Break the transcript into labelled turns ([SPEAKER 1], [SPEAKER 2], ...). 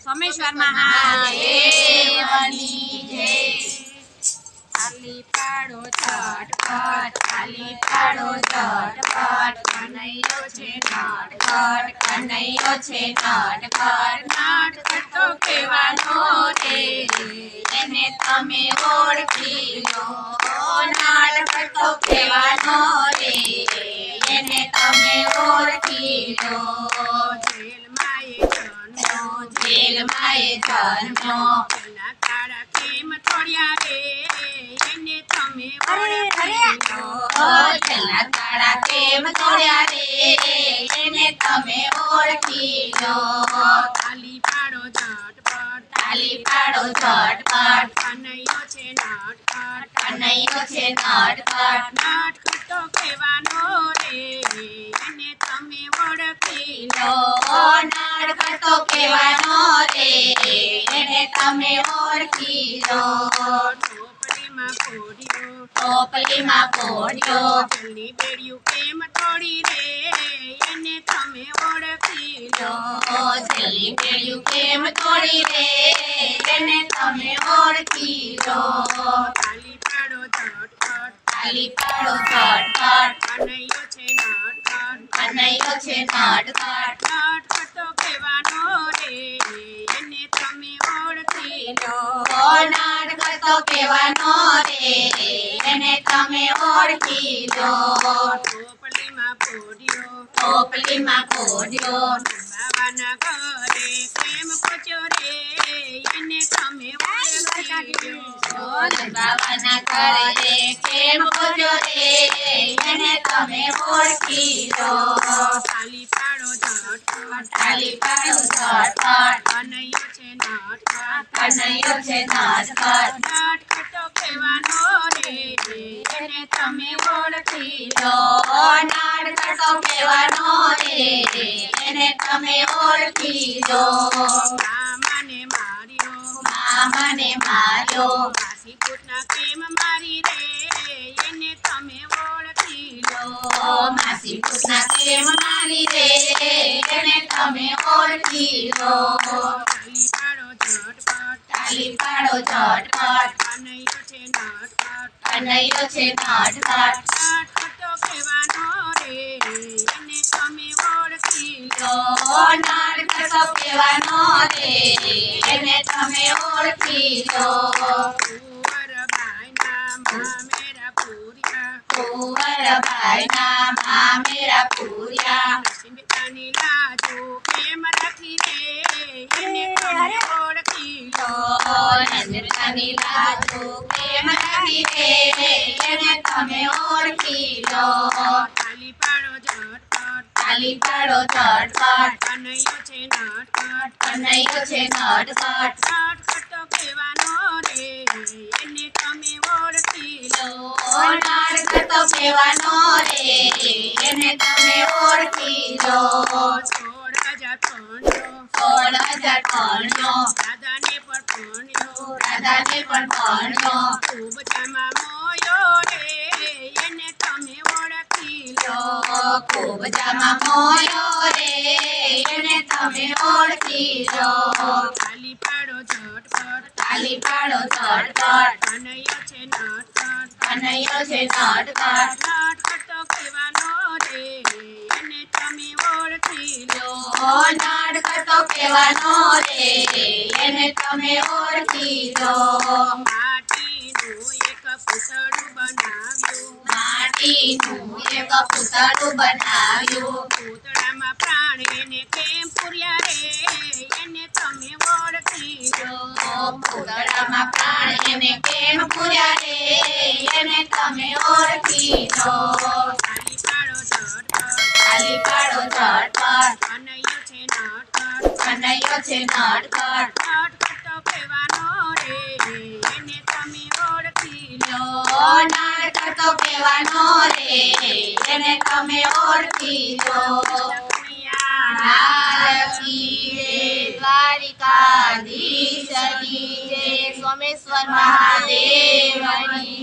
[SPEAKER 1] સોમેશ્વર મહાદેવની જય ખાલી પાડો ચટપટ ખાલી પાડો ચટપટ કનૈયો છે નટખટ કનૈયો છે નટખટ નટખટ તો કહેવાનો રે એને તમે ઓળખી લો નટખટ તો કહેવાનો એને તમે ઓળખી લો જન્મ્યો જેલમાં એ જન્મ્યો પેલા કાળા કેમ તોડ્યા રે? એને તમે ઓળખી લો પેલા કાળા કેમ તોડ્યા રે? એને તમે ઓળખી લો તાલી પાડો ઝટપટ તાલી પાડો ઝટપટ કનૈયો છે નટખટ કનૈયો છે નટખટ નટખટ તો કહેવાનો રે. એને તમે ઓળખી લો નટખટ તો કહેવાનો તમે ઓળખી લો. ટોપલીમાં પોડ્યો ટોપલીમાં પોડ્યો જલ્દી બેડ્યું કેમ તોડી રે? એને તમે ઓળખી લો. જલ્દી બેડ્યું કેમ તોડી રે? એને તમે ઓળખી લો. ખાલી પાડો ઝટપટ ખાલી પાડો ઝટપટ કનૈયો છે નટખટ કનૈયો છે નટખટ નટખટ તો કહેવાનો રે એને તમે ઓળખી લો નટખટ તો કહેવાનો રે એને ઓળખી લો ટોપલીમાં પોડ્યો ટોપલીમાં પોડ્યો બાબાના ઘરે કેમ પહોંચ્યો રે એને તમે ઓળખી લો બાબાના ઘરે કેમ પહોંચ્યો રે એને તમે ઓળખી લો. તાલી તમે ઓળખી લો કહેવાનો રે, એને તમે ઓળખી લો. મામાને માર્યો મામાને માર્યો માસી કુટના કેમ મારી રે એને તમે ઓળખી માસી પૂછના મારી રે એને તમે ઓળખી લો તાલી પાડો ઝટપટ કનૈયો છે નટખટ તો કહેવાનો રે એને તમે ઓળખી લો નટખટ તો કહેવાનો રે, એને તમે ઓળખી લો. કુંવરબાઈના મામેરા પૂર્યા ચિંતાની લાજો કેમ રાખી રે એને તમે ઓળખી લો ચિંતાની લાજો કેમ રાખી રે એને તમે ઓળખી લો તાલી છે નટખટ કનૈયો તો કહેવાનો રે એને તમે ઓળખી લો છોડ હજાર પણ્યો સોળ હજાર પણ્યો દાદાને પણ પણ્યો દાદાને પણ પણ્યો ખૂબ જમા મોયો રે એને તમે ઓળખી લો ખૂબ જમા મોયો રે એને તમે ઓળખી લો ખાલી પાડો ઝટપટ. ખાલી પાડો ઝટપટ. કનૈયો છે નટખટ. કનૈયો છે નટખટ નટખટ કહેવાનો રે એને તમે ઓળખી લો નટખટ કહેવાનો રે, એને તમે ઓળખી લો. માટીનું એક પૂતળું બનાવ્યું. પૂતળામાં પ્રાણ એને કેમ પૂર્યા રે? એને તમે ઓળખી જો પૂતળામાં પ્રાણ એને કેમ પૂર્યા રે? એને તમે ઓળખી લો કહેવાનો રે એને તમે ઓળખી લો દ્વારિકાધીશની જય સોમેશ્વર મહાદેવની